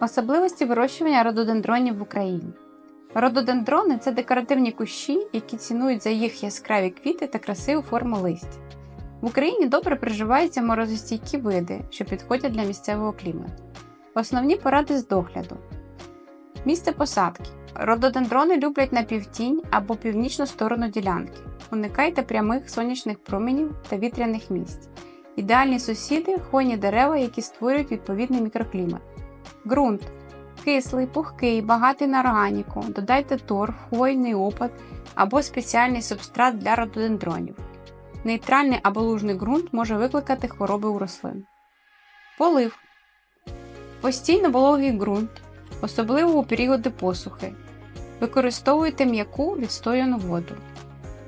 Особливості вирощування рододендронів в Україні. Рододендрони це декоративні кущі, які цінують за їх яскраві квіти та красиву форму листя. В Україні добре приживаються морозостійкі види, що підходять для місцевого клімату. Основні поради з догляду. Місце посадки. Рододендрони люблять напівтінь або північну сторону ділянки. Уникайте прямих сонячних променів та вітряних місць. Ідеальні сусіди хвойні дерева, які створюють відповідний мікроклімат. Ґрунт кислий, пухкий, багатий на органіку. Додайте торф, хвойний опад або спеціальний субстрат для рододендронів. Нейтральний або лужний ґрунт може викликати хвороби у рослин. Полив. Постійно вологий ґрунт, особливо у періоди посухи. Використовуйте м'яку відстояну воду.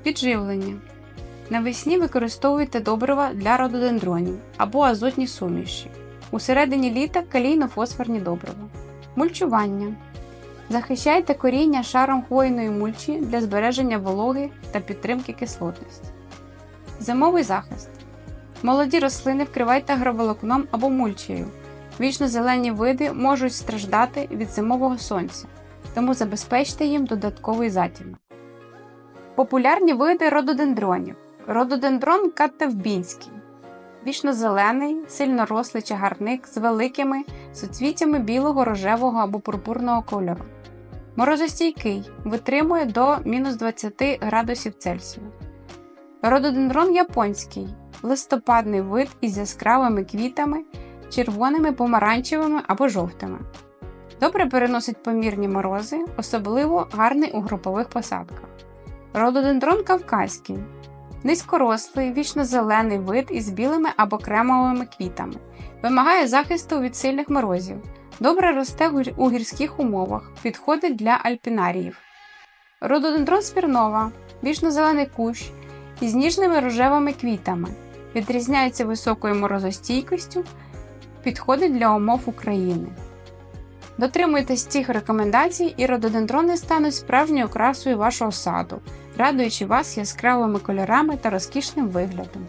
Підживлення. Навесні використовуйте добрива для рододендронів або азотні суміші. У середині літа калійно-фосфорні добрива. Мульчування. Захищайте коріння шаром хвойної мульчі для збереження вологи та підтримки кислотності. Зимовий захист. Молоді рослини вкривайте агроволокном або мульчею. Вічно-зелені види можуть страждати від зимового сонця, тому забезпечте їм додатковий затінок. Популярні види рододендронів. Рододендрон каттевбінський. Вічно-зелений, сильно рослий чагарник з великими суцвіттями білого, рожевого або пурпурного кольору. Морозостійкий, витримує до мінус 20 градусів Цельсію. Рододендрон японський листопадний вид із яскравими квітами, червоними, помаранчевими або жовтими. Добре переносить помірні морози, особливо гарний у групових посадках. Рододендрон кавказький низькорослий, вічно-зелений вид із білими або кремовими квітами. Вимагає захисту від сильних морозів. Добре росте у гірських умовах, підходить для альпінаріїв. Рододендрон спірнова вічно-зелений кущ із ніжними рожевими квітами. Відрізняється високою морозостійкістю, підходить для умов України. Дотримуйтесь цих рекомендацій, і рододендрони стануть справжньою красою вашого саду, радуючи вас яскравими кольорами та розкішним виглядом.